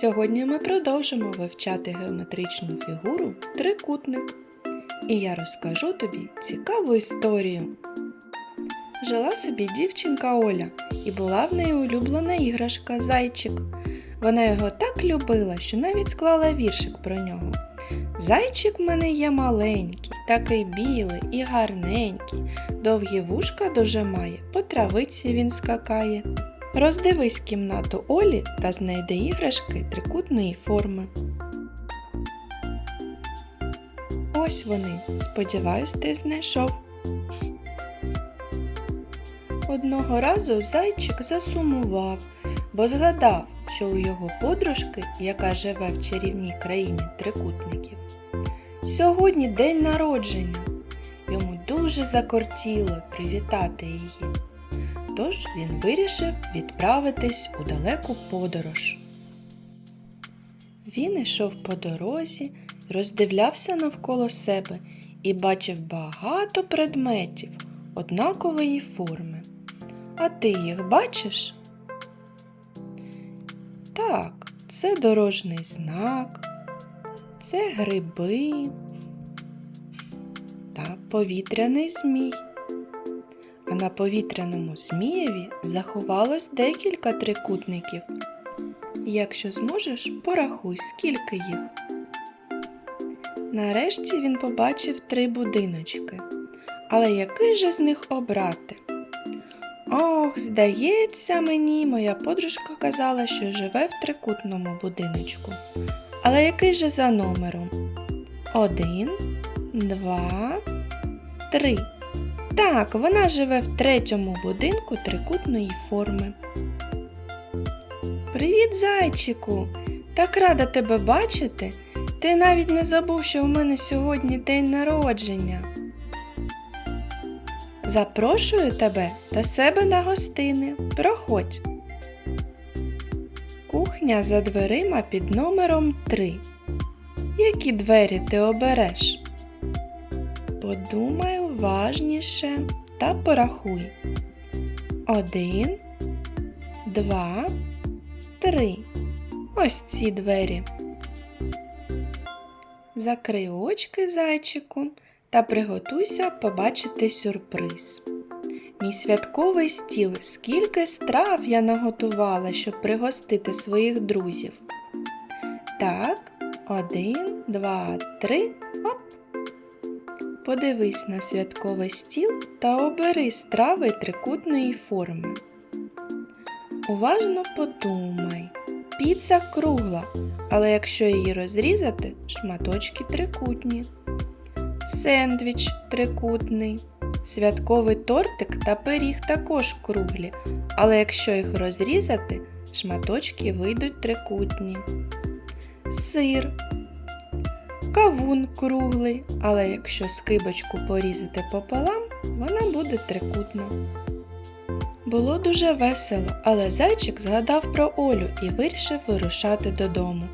Сьогодні ми продовжимо вивчати геометричну фігуру трикутник. І я розкажу тобі цікаву історію. Жила собі дівчинка Оля, і була в неї улюблена іграшка зайчик. Вона його так любила, що навіть склала віршик про нього. Зайчик в мене є маленький, такий білий і гарненький, довгі вушка дуже має, по травиці він скакає. Роздивись кімнату Олі та знайди іграшки трикутної форми. Ось вони. Сподіваюсь, ти знайшов. Одного разу зайчик засумував, бо згадав, що у його подружки, яка живе в чарівній країні трикутників, сьогодні день народження. Йому дуже закортіло привітати її. Тож він вирішив відправитись у далеку подорож. Він йшов по дорозі, роздивлявся навколо себе і бачив багато предметів однакової форми. А ти їх бачиш? Так, це дорожній знак, це гриби та повітряний змій. На повітряному змієві заховалось декілька трикутників. Якщо зможеш, порахуй, скільки їх. Нарешті він побачив три будиночки. Але який же з них обрати? Ох, здається мені, моя подружка казала, що живе в трикутному будиночку. Але який же за номером? Один, два, три. Так, вона живе в третьому будинку трикутної форми. Привіт, зайчику! Так рада тебе бачити. Ти навіть не забув, що у мене сьогодні день народження. Запрошую тебе до себе на гостини. Проходь. Кухня за дверима під номером 3. Які двері ти обереш? Подумай уважніше та порахуй. Один, два, три. Ось ці двері. Закрий очки, зайчику, та приготуйся побачити сюрприз. Мій святковий стіл, скільки страв я наготувала, щоб пригостити своїх друзів. Так, один, два, три, оп. Подивись на святковий стіл та обери страви трикутної форми. Уважно подумай. Піца кругла, але якщо її розрізати, шматочки трикутні. Сендвіч трикутний. Святковий тортик та пиріг також круглі, але якщо їх розрізати, шматочки вийдуть трикутні. Сир. Кавун круглий, але якщо скибочку порізати пополам, вона буде трикутна. Було дуже весело, але зайчик згадав про Олю і вирішив вирушати додому.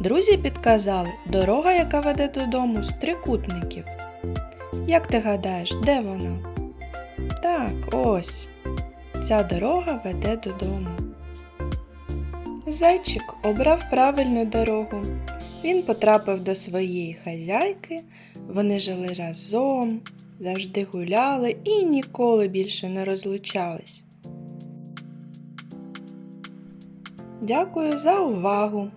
Друзі підказали, дорога, яка веде додому, з трикутників. Як ти гадаєш, де вона? Так, ось. Ця дорога веде додому. Зайчик обрав правильну дорогу. Він потрапив до своєї хазяйки, вони жили разом, завжди гуляли і ніколи більше не розлучались. Дякую за увагу!